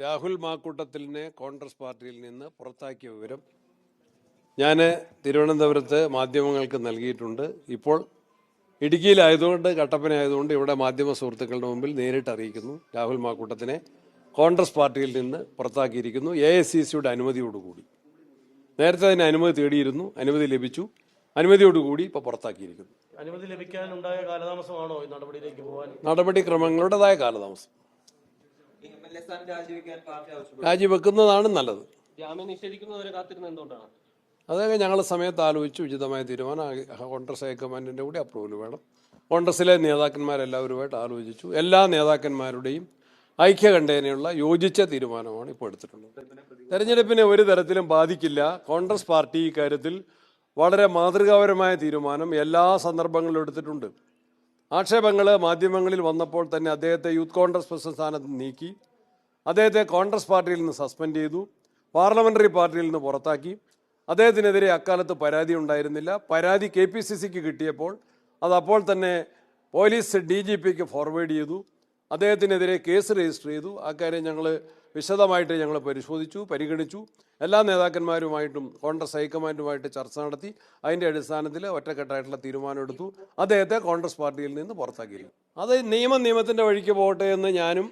രാഹുൽ മാക്കൂട്ടത്തിലിനെ കോൺഗ്രസ് പാർട്ടിയിൽ നിന്ന് പുറത്താക്കിയ വിവരം ഞാൻ തിരുവനന്തപുരത്ത് മാധ്യമങ്ങൾക്ക് നൽകിയിട്ടുണ്ട്. ഇപ്പോൾ ഇടുക്കിയിലായതുകൊണ്ട് കട്ടപ്പനയായതുകൊണ്ട് ഇവിടെ മാധ്യമ സുഹൃത്തുക്കളുടെ മുമ്പിൽ നേരിട്ട് അറിയിക്കുന്നു. രാഹുൽ മാക്കൂട്ടത്തിനെ കോൺഗ്രസ് പാർട്ടിയിൽ നിന്ന് പുറത്താക്കിയിരിക്കുന്നു. എ ഐ സി സിയുടെ അനുമതിയോടുകൂടി. നേരത്തെ അതിന് അനുമതി തേടിയിരുന്നു. അനുമതി ലഭിച്ചു. അനുമതിയോടുകൂടി ഇപ്പോൾ പുറത്താക്കിയിരിക്കുന്നു. അനുമതി ലഭിക്കാനുണ്ടായ കാലതാമസമാണോ നടപടിയിലേക്ക് പോകാൻ നടപടിക്രമങ്ങളുടേതായ കാലതാമസം. രാജിവെക്കുന്നതാണ് നല്ലത്. അതൊക്കെ ഞങ്ങൾ സമയത്ത് ആലോചിച്ച് ഉചിതമായ തീരുമാനം. കോൺഗ്രസ് ഹൈക്കമാൻഡിന്റെ കൂടി അപ്രൂവൽ വേണം. കോൺഗ്രസിലെ നേതാക്കന്മാരെല്ലാവരുമായിട്ട് ആലോചിച്ചു. എല്ലാ നേതാക്കന്മാരുടെയും ഐക്യകണ്ഠേനയുള്ള യോജിച്ച തീരുമാനമാണ് ഇപ്പോൾ എടുത്തിട്ടുള്ളത്. തെരഞ്ഞെടുപ്പിനെ ഒരു തരത്തിലും ബാധിക്കില്ല. കോൺഗ്രസ് പാർട്ടി ഇക്കാര്യത്തിൽ വളരെ മാതൃകാപരമായ തീരുമാനം എല്ലാ സന്ദർഭങ്ങളിലും എടുത്തിട്ടുണ്ട്. ആക്ഷേപങ്ങൾ മാധ്യമങ്ങളിൽ വന്നപ്പോൾ തന്നെ അദ്ദേഹത്തെ യൂത്ത് കോൺഗ്രസ് പ്രസിഡന്റ് സ്ഥാനത്ത് നീക്കി. അദ്ദേഹത്തെ കോൺഗ്രസ് പാർട്ടിയിൽ നിന്ന് സസ്പെൻഡ് ചെയ്തു പാർലമെന്ററി പാർട്ടിയിൽ നിന്ന് പുറത്താക്കി. അദ്ദേഹത്തിനെതിരെ അക്കാലത്ത് പരാതി ഉണ്ടായിരുന്നില്ല. പരാതി കെ പി സി സിക്ക് കിട്ടിയപ്പോൾ അത് അപ്പോൾ തന്നെ പോലീസ് ഡി ജി പിക്ക് ഫോർവേഡ് ചെയ്തു. അദ്ദേഹത്തിനെതിരെ കേസ് രജിസ്റ്റർ ചെയ്തു. അക്കാര്യം ഞങ്ങൾ വിശദമായിട്ട് ഞങ്ങൾ പരിശോധിച്ചു പരിഗണിച്ചു. എല്ലാ നേതാക്കന്മാരുമായിട്ടും കോൺഗ്രസ് ഹൈക്കമാൻഡുമായിട്ട് ചർച്ച നടത്തി. അതിന്റെ അടിസ്ഥാനത്തിൽ ഒറ്റക്കെട്ടായിട്ടുള്ള തീരുമാനമെടുത്തു അദ്ദേഹത്തെ കോൺഗ്രസ് പാർട്ടിയിൽ നിന്ന് പുറത്താക്കിയിരുന്നു. അത് നിയമം നിയമത്തിന്റെ വഴിക്ക് പോകട്ടെ എന്ന് ഞാനും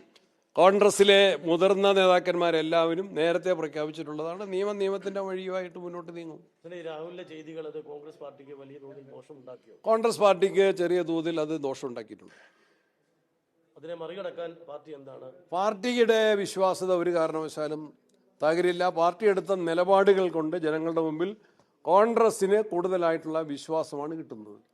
കോൺഗ്രസിലെ മുതിർന്ന നേതാക്കന്മാരെല്ലാവരും നേരത്തെ പ്രഖ്യാപിച്ചിട്ടുള്ളതാണ്. നിയമം നിയമത്തിന്റെ വഴിയുമായിട്ട് മുന്നോട്ട് നീങ്ങും. ഇതിന് ഈ രാഹുലിന്റെ ചെയ്തികൾ അത് കോൺഗ്രസ് പാർട്ടിക്ക് വലിയ തോതിൽ ദോഷം ഉണ്ടാക്കിയോ കോൺഗ്രസ് പാർട്ടിക്ക് ചെറിയ തോതിൽ അത് ദോഷം ഉണ്ടാക്കിയിട്ടുണ്ട് അതിനെ മറികടക്കാൻ പാർട്ടി എന്താണ്? പാർട്ടിയുടെ വിശ്വാസ്യത ഒരു കാരണവശാലും തകരില്ല. പാർട്ടി എടുത്ത നിലപാടുകൾ കൊണ്ട് ജനങ്ങളുടെ മുമ്പിൽ കോൺഗ്രസിന് കൂടുതലായിട്ടുള്ള വിശ്വാസമാണ് കിട്ടുന്നത്.